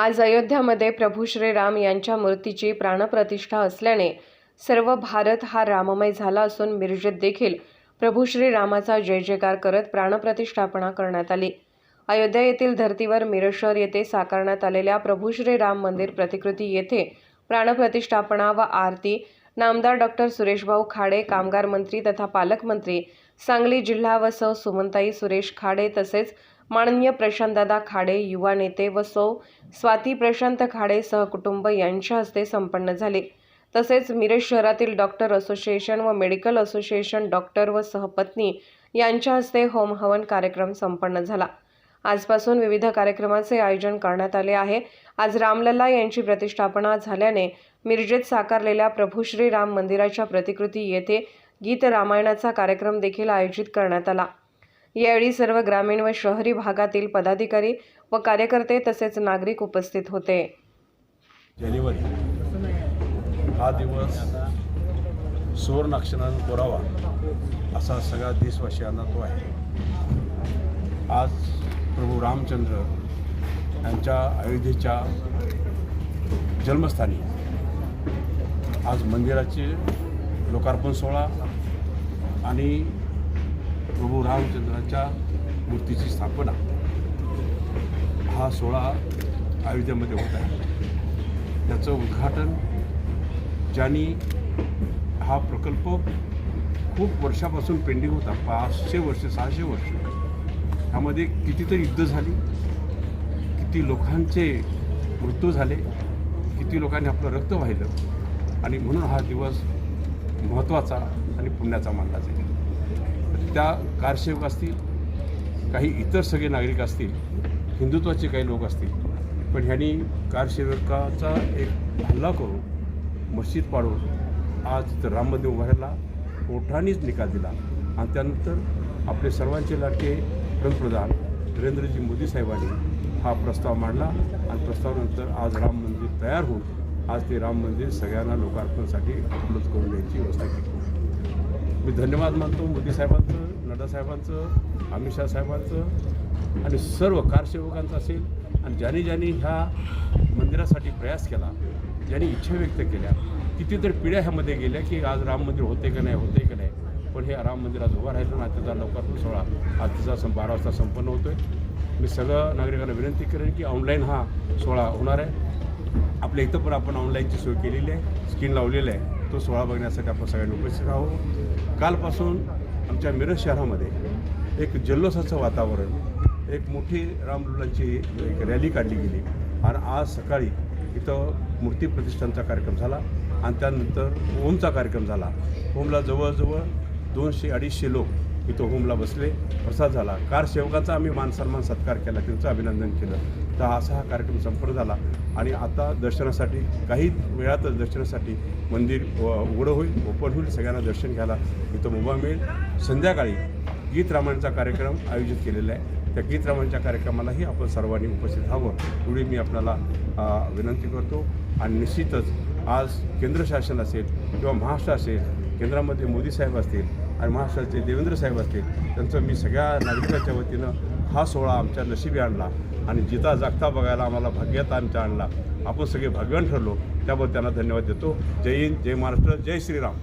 आज अयोध्यामध्ये प्रभू श्रीराम यांच्या मूर्तीची प्राणप्रतिष्ठा असल्याने सर्व भारत हा राममय झाला असून मिरजेत देखील प्रभू श्रीरामाचा जय जयकार करत प्राणप्रतिष्ठापना करण्यात आली. अयोध्या येथील धर्तीवर मिरज शहर येथे साकारण्यात आलेल्या प्रभू श्रीराम मंदिर प्रतिकृती येथे प्राणप्रतिष्ठापना व आरती नामदार डॉक्टर सुरेशभाऊ खाडे कामगार मंत्री तथा पालकमंत्री सांगली जिल्हा व सौ सुमनताई सुरेश खाडे तसेच माननीय प्रशांतदादा खाडे युवा नेते व सौ स्वाती प्रशांत खाडे सहकुटुंब यांच्या हस्ते संपन्न झाले. तसेच मिरज शहरातील डॉक्टर असोसिएशन व मेडिकल असोसिएशन डॉक्टर व सहपत्नी यांच्या हस्ते होम हवन कार्यक्रम संपन्न झाला. आजपासून विविध कार्यक्रमाचे आयोजन करण्यात आले आहे. आज रामलल्ला यांची प्रतिष्ठापना झाल्याने मिरजेत साकारलेल्या प्रभू श्री राम मंदिराच्या प्रतिकृती येथे गीत रामायणाचा कार्यक्रम देखील आयोजित करण्यात आला. यावेळी सर्व ग्रामीण व शहरी भागातील पदाधिकारी व कार्यकर्ते तसेच नागरिक उपस्थित होते. जानेवारी. हा दिवस सुवर्ण अक्षरानं पुरावा असा सगळ्या देशवासियांना तो आहे. आज प्रभू रामचंद्र यांच्या अयोध्येच्या जन्मस्थानी आज मंदिराचे लोकार्पण सोहळा आणि प्रभू रामचंद्राच्या मूर्तीची स्थापना हा सोहळा अयोध्येमध्ये होत आहे. त्याचं उद्घाटन ज्यांनी हा प्रकल्प खूप वर्षापासून पेंडिंग होता पाचशे वर्ष सहाशे वर्ष ह्यामध्ये कितीतरी युद्ध झाली किती लोकांचे मृत्यू झाले किती लोकांनी आपलं रक्त वाहिलं आणि म्हणून हा दिवस महत्त्वाचा आणि पुण्याचा मानला जाईल. त्या कारसेवक असतील काही इतर सगळे नागरिक असतील हिंदुत्वाचे काही लोक असतील पण ह्यांनी कारसेवकाचा एक हल्ला करून मस्जिद पाडून आज तिथं राम मंदिर उभारायला कोर्टानेच निकाल दिला. आणि त्यानंतर आपले सर्वांचे लाडके पंतप्रधान नरेंद्रजी मोदी साहेबांनी हा प्रस्ताव मांडला. आणि प्रस्तावानंतर आज राम मंदिर तयार होऊन आज ते राम मंदिर सगळ्यांना लोकार्पणासाठी उपलब्ध करून द्यायची व्यवस्था केली. मी धन्यवाद मानतो मोदी साहेबांचं नड्डा साहेबांचं अमित शहा साहेबांचं आणि सर्व कारसेवकांचं असेल. आणि ज्यांनी ज्यांनी ह्या मंदिरासाठी प्रयास केला ज्यांनी इच्छा व्यक्त केल्या कितीतरी पिढ्या ह्यामध्ये गेल्या की आज राम मंदिर होते का नाही होते का नाही. पण हे राम मंदिर आज उभं राहिलं ना त्याचा लवकरात सोहळा आज तिचा सं बारा वाजता संपन्न होतो आहे मी सगळं नागरिकांना विनंती करेन की ऑनलाईन हा सोहळा होणार आहे. आपल्या इथं पण आपण ऑनलाईनची सोय केलेली आहे स्क्रीन लावलेलं आहे. तो सोहळा बघण्यासाठी आपण सगळ्यांनी उपस्थित आहोत. कालपासून आमच्या मिरज शहरामध्ये एक जल्लोषाचं वातावरण एक मोठी रामलुलांची एक रॅली काढली गेली. आणि आज सकाळी इथं मूर्ती प्रतिष्ठानचा कार्यक्रम झाला आणि त्यानंतर होमचा कार्यक्रम झाला. होमला जवळजवळ दोनशे अडीचशे लोक इथं होमला बसले प्रसाद झाला. कार सेवकाचा आम्ही मानसन्मान सत्कार केला त्यांचं अभिनंदन केलं. तर असा हा कार्यक्रम संपन्न झाला. आणि आता दर्शनासाठी काही वेळातच दर्शनासाठी मंदिर व- उघडं होईल ओपन होईल सगळ्यांना दर्शन घ्यायला इथं मुभा मिळेल. संध्याकाळी गीत रामायणचा कार्यक्रम आयोजित केलेला आहे. त्या गीत रामायणच्या कार्यक्रमालाही आपण सर्वांनी उपस्थित व्हावं एवढी मी आपल्याला विनंती करतो. आणि निश्चितच आज केंद्र शासन असेल किंवा महाराष्ट्र असेल केंद्रामध्ये मोदी साहेब असतील आणि महाराष्ट्राचे देवेंद्र साहेब असतील त्यांचं मी सगळ्या नागरिकांच्या वतीनं हा सोहळा आमच्या नशिबी आणला. आणि जिता जागता बघायला आम्हाला भाग्यात आमच्या आणला आपण सगळे भाग्यवान ठरलो. त्याबद्दल त्यांना धन्यवाद देतो. जय हिंद जय महाराष्ट्र जय श्रीराम.